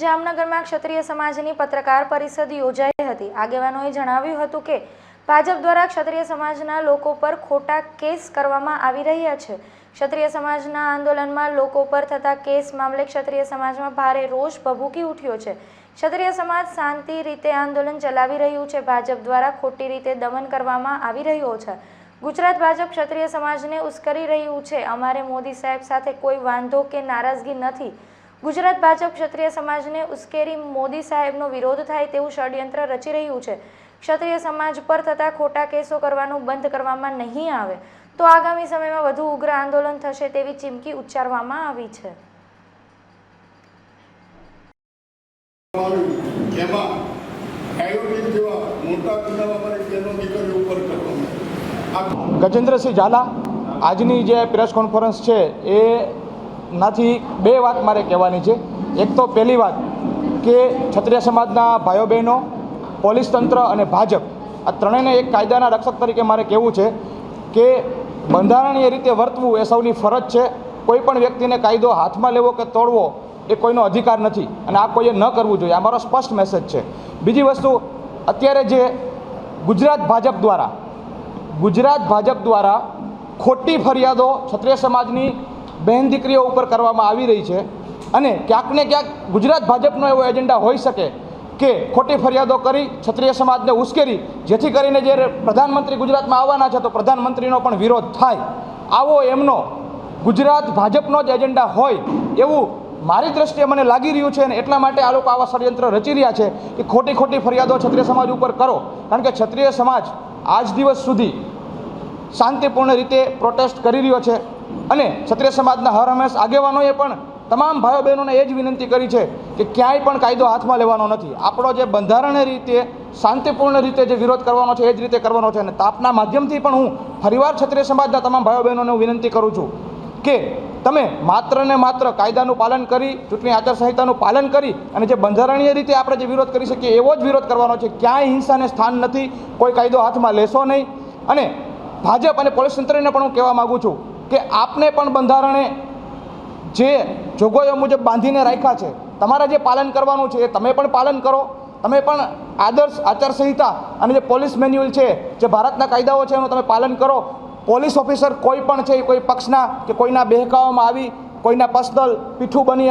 જામનગરમાં ક્ષત્રિય સમાજની પત્રકાર પરિષદ યોજાઈ હતી. આગેવાનોએ જણાવ્યું હતું કે, ભાજપ દ્વારા ક્ષત્રિય સમાજના લોકો પર ખોટા કેસ કરવામાં આવી રહ્યા છે. ક્ષત્રિય સમાજના આંદોલનમાં લોકો પર થતા કેસ મામલે ક્ષત્રિય સમાજમાં ભારે રોષ ભભૂકી ઉઠ્યો છે. ક્ષત્રિય સમાજ શાંતિ રીતે આંદોલન ચલાવી રહ્યું છે. ભાજપ દ્વારા ખોટી રીતે દમન કરવામાં આવી રહ્યો છે. ગુજરાત ભાજપ ક્ષત્રિય સમાજને ઉશ્કરી રહ્યું છે. અમારે મોદી સાહેબ સાથે કોઈ વાંધો કે નારાજગી નથી. ગુજરાત ભાજપ ક્ષત્રિય સમાજને ઉશ્કેરી મોદી સાહેબનો વિરોધ થાય તેવું ષડયંત્ર રચી રહ્યું છે. ક્ષત્રિય સમાજ પર થતા ખોટા કેસો કરવાનું બંધ કરવામાં નહીં આવે. તો આગામી સમયમાં વધુ ઉગ્ર આંદોલન થશે તેવી ચીમકી ઉચ્ચારવામાં આવી છે. ગજેન્દ્રસિંહ ઝાલા આજની જે પ્રેસ કોન્ફરન્સ છે એ નાથી બે વાત મારે કહેવાની છે. એક તો પહેલી વાત કે ક્ષત્રિય સમાજના ભાઈઓ બહેનો, પોલીસ તંત્ર અને ભાજપ, આ ત્રણેયને એક કાયદાના રક્ષક તરીકે મારે કહેવું છે કે બંધારણીય રીતે વર્તવું એ સૌની ફરજ છે. કોઈ પણ વ્યક્તિને કાયદો હાથમાં લેવો કે તોડવો એ કોઈનો અધિકાર નથી અને આ કોઈએ ન કરવું જોઈએ. આ મારો સ્પષ્ટ મેસેજ છે. બીજી વસ્તુ, અત્યારે જે ગુજરાત ભાજપ દ્વારા, ગુજરાત ભાજપ દ્વારા ખોટી ફરિયાદો ક્ષત્રિય સમાજની બહેન દીકરીઓ ઉપર કરવામાં આવી રહી છે. અને ક્યાંક ને ક્યાંક ગુજરાત ભાજપનો એવો એજન્ડા હોઈ શકે કે ખોટી ફરિયાદો કરી ક્ષત્રિય સમાજને ઉશ્કેરી, જેથી કરીને જે પ્રધાનમંત્રી ગુજરાતમાં આવવાના છે તો પ્રધાનમંત્રીનો પણ વિરોધ થાય. આવો એમનો ગુજરાત ભાજપનો જ એજન્ડા હોય એવું મારી દ્રષ્ટિએ મને લાગી રહ્યું છે અને એટલા માટે આ લોકો આવા ષડયંત્ર રચી રહ્યા છે કે ખોટી ખોટી ફરિયાદો ક્ષત્રિય સમાજ ઉપર કરો. કારણ કે ક્ષત્રિય સમાજ આજ દિવસ સુધી શાંતિપૂર્ણ રીતે પ્રોટેસ્ટ કરી રહ્યો છે. અને ક્ષત્રિય સમાજના હર હંમેશ આગેવાનોએ પણ તમામ ભાઈઓ બહેનોને એ જ વિનંતી કરી છે કે ક્યાંય પણ કાયદો હાથમાં લેવાનો નથી. આપણો જે બંધારણીય રીતે, શાંતિપૂર્ણ રીતે જે વિરોધ કરવાનો છે, એ જ રીતે કરવાનો છે. અને તાપના માધ્યમથી પણ હું ફરીવાર ક્ષત્રિય સમાજના તમામ ભાઈઓ બહેનોને વિનંતી કરું છું કે તમે માત્ર ને માત્ર કાયદાનું પાલન કરી, ચૂંટણી આચારસંહિતાનું પાલન કરી અને જે બંધારણીય રીતે આપણે જે વિરોધ કરી શકીએ, એવો જ વિરોધ કરવાનો છે. ક્યાંય હિંસાને સ્થાન નથી. કોઈ કાયદો હાથમાં લેશો નહીં. અને ભાજપ અને પોલીસ તંત્રને પણ હું કહેવા માગું છું કે આપને પણ બંધારણે જે જોગવાઈઓ મુજબ બાંધીને રાખ્યા છે, તમારે જે પાલન કરવાનું છે એ તમે પણ પાલન કરો. તમે પણ આદર્શ આચારસંહિતા અને જે પોલીસ મેન્યુઅલ છે, જે ભારતના કાયદાઓ છે એનું તમે પાલન કરો. પોલીસ ઓફિસર કોઈ પણ છે કોઈ પક્ષના કે કોઈના બહેકાવામાં આવી, કોઈના પર્સનલ પીઠું બની